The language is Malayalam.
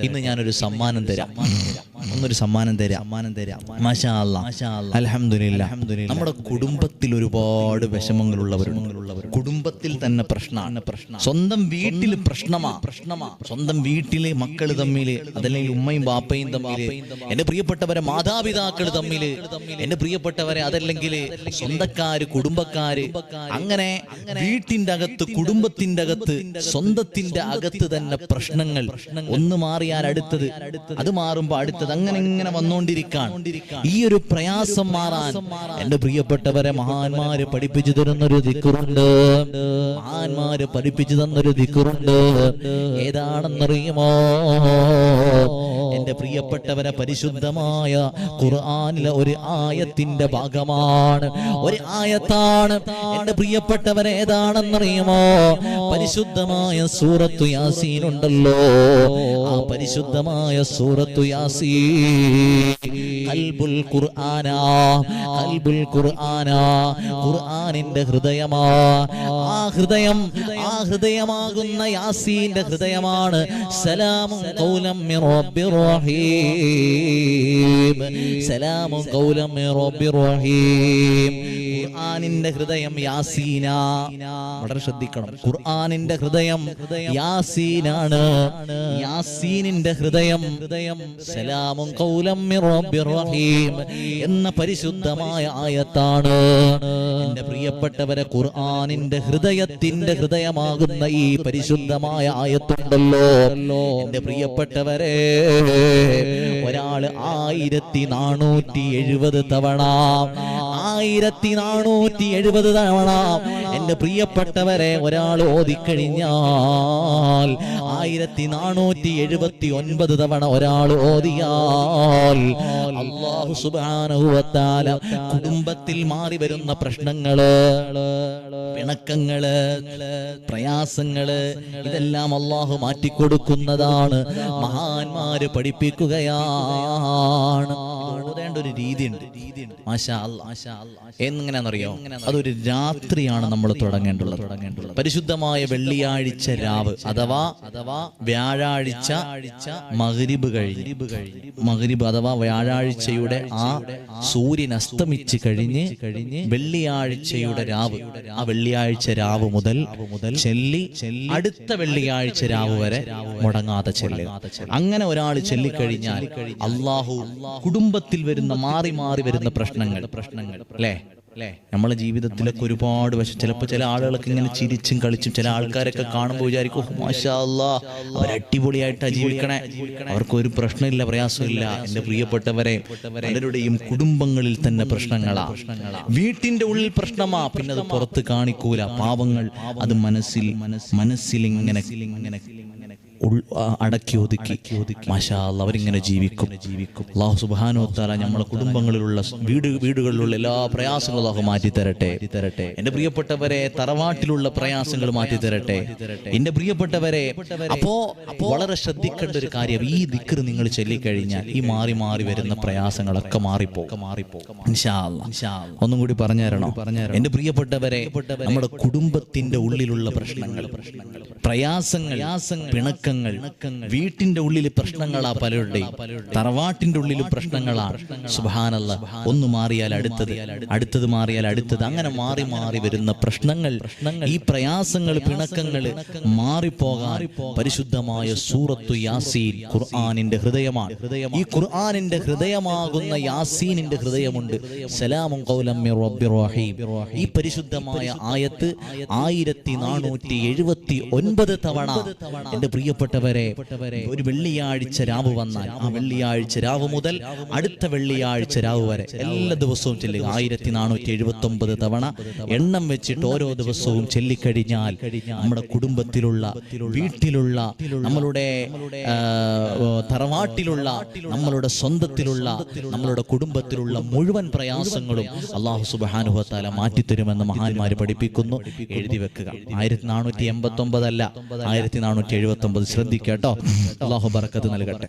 ഇന്ന് ഞാനൊരു സമ്മാനം തരാം. ഒന്നൊരു സമ്മാനം തരാം. സമ്മാനം തരാം. മാഷാ നമ്മുടെ കുടുംബത്തിൽ ഒരുപാട് വിഷമങ്ങളുള്ളവരുള്ളവർ കുടുംബത്തിൽ തന്നെ പ്രശ്നമാണ്. പ്രശ്നം സ്വന്തം വീട്ടിൽ പ്രശ്നമാ. പ്രശ്നമാ. സ്വന്തം വീട്ടിലെ മക്കൾ തമ്മിൽ അതല്ലെങ്കിൽ ഉമ്മയും ബാപ്പയും തമ്മിൽ എന്റെ പ്രിയപ്പെട്ടവരെ മാതാപിതാക്കൾ തമ്മിൽ എന്റെ പ്രിയപ്പെട്ടവരെ അതല്ലെങ്കിൽ സ്വന്തക്കാര് കുടുംബക്കാര് അങ്ങനെ വീട്ടിന്റെ അകത്ത് കുടുംബത്തിന്റെ അകത്ത് സ്വന്തത്തിന്റെ അകത്ത് തന്നെ പ്രശ്നങ്ങൾ ഒന്ന് മാറിയാൽ അടുത്തത്. അത് മാറുമ്പോ അടുത്തത് അങ്ങനെ ഇങ്ങനെ വന്നുകൊണ്ടിരിക്കാണ് ഈ ഒരു പ്രയാസം മാറാൻ എന്റെ പ്രിയപ്പെട്ടവരെ മഹാന്മാര് പഠിപ്പിച്ചു തരുന്നൊരു ദിക്കുറുണ്ട്. മഹാന്മാര് പഠിപ്പിച്ചു തന്നൊരു ദിക്കുറുണ്ട്. ഏതാണെന്നറിയുമോ? എന്റെ പ്രിയപ്പെട്ടവരെ പരിശുദ്ധമായ ഖുർആാനിലെ ഒരു ആയത്തിന്റെ ഭാഗമാണ്. ഒരു ആയത്താണ്. എന്റെ പ്രിയപ്പെട്ടവരെ ഏതാണെന്നറിയുമോ? പരിശുദ്ധമായ സൂറത്തു യാസീൻ ഉണ്ടല്ലോ. ആ പരിശുദ്ധമായ സൂറത്തു യാസീൻ കൽബുൽ ഖുർആനാ കൽബുൽ ഖുർആനാ ഖുർആനിന്റെ ഹൃദയമാ. ആ ഹൃദയം ഹൃദയമാകുന്ന യാസീന്റെ ഹൃദയമാണ് സലാമും കൗലം സലാമും കൗലം ഖുർആനിന്റെ ഹൃദയം യാസീന. വളരെ ശ്രദ്ധിക്കണം. ഖുർആനിന്റെ ഹൃദയം യാസീനാണ്. യാസീനിന്റെ ഹൃദയം ഹൃദയം സലാമും കൗലം റഹീം എന്ന പരിശുദ്ധമായ ആയത്താണ്. എന്റെ പ്രിയപ്പെട്ടവരെ ഖുർആാനിന്റെ ഹൃദയത്തിന്റെ ഹൃദയമാകുന്ന ഈ പരിശുദ്ധമായ ആയത്തുണ്ടല്ലോ. എന്റെ പ്രിയപ്പെട്ടവരെ ഒരാൾ ആയിരത്തി നാനൂറ്റി എഴുപത് തവണ ആയിരത്തി നാനൂറ്റി എഴുപത് തവണ എന്റെ പ്രിയപ്പെട്ടവരെ ഒരാൾ ഓതിക്കഴിഞ്ഞാൽ ആയിരത്തി നാനൂറ്റി എഴുപത്തി ഒൻപത് തവണ ഒരാൾ ഓതിയാൽ കുടുംബത്തിൽ മാറി വരുന്ന പ്രശ്നങ്ങൾ പിണക്കങ്ങൾ പ്രയാസങ്ങൾ ഇതെല്ലാം അള്ളാഹു മാറ്റിക്കൊടുക്കുന്നതാണ്. മഹാന്മാര് പഠിപ്പിക്കുകയാണ്. ഓതേണ്ട ഒരു രീതിയുണ്ട്. എങ്ങനെയാണെന്നറിയോ അതൊരു രാത്രിയാണ് നമ്മൾ തുടങ്ങേണ്ടുള്ളത്. തുടങ്ങേണ്ടുള്ളത്. പരിശുദ്ധമായ വെള്ളിയാഴ്ച രാവ് അഥവാ അഥവാ വ്യാഴാഴ്ച മകരിബ് കഴിഞ്ഞ്. മകരിബ് അഥവാ വ്യാഴാഴ്ചയുടെ ആ സൂര്യൻ അസ്തമിച്ച് കഴിഞ്ഞ് കഴിഞ്ഞ് വെള്ളിയാഴ്ചയുടെ രാവ്. ആ വെള്ളിയാഴ്ച രാവ് മുതൽ മുതൽ ചെല്ലി അടുത്ത വെള്ളിയാഴ്ച രാവ് വരെ മുടങ്ങാതെ ചെല്ലുക അങ്ങനെ ഒരാൾ ചെല്ലിക്കഴിഞ്ഞാൽ അള്ളാഹു കുടുംബത്തിൽ വരുന്ന മാറി മാറി വരുന്ന പ്രശ്നങ്ങൾ. പ്രശ്നങ്ങൾ അല്ലേ അല്ലേ നമ്മളെ ജീവിതത്തിലൊക്കെ ഒരുപാട് വശം. ചിലപ്പോൾ ചില ആളുകളൊക്കെ ഇങ്ങനെ ചിരിച്ചും കളിച്ചും ചില ആൾക്കാരൊക്കെ കാണുമ്പോൾ വിചാരിക്കും "ഓ, മാഷാ അല്ലാ അവർ അടിപൊളിയായിട്ടാ ജീവിക്കണേ. അവർക്ക് ഒരു പ്രശ്നമില്ല പ്രയാസമില്ല. എന്റെ പ്രിയപ്പെട്ടവരെ പലരുടെയും കുടുംബങ്ങളിൽ തന്നെ പ്രശ്നങ്ങളാ. വീട്ടിന്റെ ഉള്ളിൽ പ്രശ്നമാ പിന്നെ അത് പുറത്ത് കാണിക്കൂല. പാവങ്ങൾ അത് മനസ്സിൽ മനസ്സിൽ ഇങ്ങനെ ഇങ്ങനെ അടക്കി ഒതുക്കി. മാഷാ അവരിങ്ങനെ ജീവിക്കും. ജീവിക്കും. അള്ളാഹു സുബാനോ താല നമ്മളെ കുടുംബങ്ങളിലുള്ള വീട് വീടുകളിലുള്ള എല്ലാ പ്രയാസങ്ങളും അള്ളാഹു മാറ്റി തരട്ടെ തരട്ടെ എന്റെ പ്രിയപ്പെട്ടവരെ തറവാട്ടിലുള്ള പ്രയാസങ്ങൾ മാറ്റി തരട്ടെ എന്റെ പ്രിയപ്പെട്ടവരെ അപ്പോ വളരെ ശ്രദ്ധിക്കേണ്ട ഒരു കാര്യം ഈ ദിക്കർ നിങ്ങൾ ചൊല്ലിക്കഴിഞ്ഞാൽ ഈ മാറി മാറി വരുന്ന പ്രയാസങ്ങളൊക്കെ മാറിപ്പോ. ഒന്നും കൂടി പറഞ്ഞു തരണോ? എന്റെ പ്രിയപ്പെട്ടവരെ നമ്മുടെ കുടുംബത്തിന്റെ ഉള്ളിലുള്ള പ്രശ്നങ്ങൾ പ്രയാസങ്ങൾ പിണക്കങ്ങൾ വീട്ടിന്റെ ഉള്ളിൽ പ്രശ്നങ്ങളാ പലരുടെയും. തറവാട്ടിന്റെ ഉള്ളിൽ പ്രശ്നങ്ങളാണ് സുബാനല്ല ഒന്ന് മാറിയാൽ അടുത്തത്. അടുത്തത് മാറിയാൽ അടുത്തത് അങ്ങനെ മാറി മാറി വരുന്ന പ്രശ്നങ്ങൾ. ഈ പ്രയാസങ്ങൾ പിണക്കങ്ങൾ മാറിപ്പോകാൻ പരിശുദ്ധമായ സൂറത്തു യാസീൻ ഖുർആാനിന്റെ ഹൃദയമാണ്. ഈ ഖുർആാനിന്റെ ഹൃദയമാകുന്ന യാസീനിന്റെ ഹൃദയമുണ്ട്. സലാമും റഹീം. ഈ പരിശുദ്ധമായ ആയത്ത് ആയിരത്തി നാനൂറ്റി എഴുപത്തി ഒൻപത് തവണ എന്റെ പ്രിയപ്പെട്ടവരെ ഒരു വെള്ളിയാഴ്ച രാവ് വന്നാൽ ആ വെള്ളിയാഴ്ച രാവ് മുതൽ അടുത്ത വെള്ളിയാഴ്ച രാവ് വരെ എല്ലാ ദിവസവും ചെല്ലുക. ആയിരത്തി നാനൂറ്റി എഴുപത്തി ഒമ്പത് തവണ എണ്ണം വെച്ചിട്ട് ഓരോ ദിവസവും ചെല്ലിക്കഴിഞ്ഞാൽ നമ്മുടെ കുടുംബത്തിലുള്ള വീട്ടിലുള്ള നമ്മളുടെ തറവാട്ടിലുള്ള നമ്മളുടെ സ്വന്തത്തിലുള്ള നമ്മളുടെ കുടുംബത്തിലുള്ള മുഴുവൻ പ്രയാസങ്ങളും അള്ളാഹു സുബാനുഭവത്താല മാറ്റിത്തരുമെന്ന് മഹാന്മാര് പഠിപ്പിക്കുന്നു. എഴുതി വെക്കുക. ആയിരത്തി നാനൂറ്റി എൺപത്തി ഒമ്പതല്ല ആയിരത്തി നാനൂറ്റി എഴുപത്തി ഒമ്പത് ശ്രദ്ധിക്കട്ടോ. അള്ളാഹു ബർക്കത്ത് നൽകട്ടെ.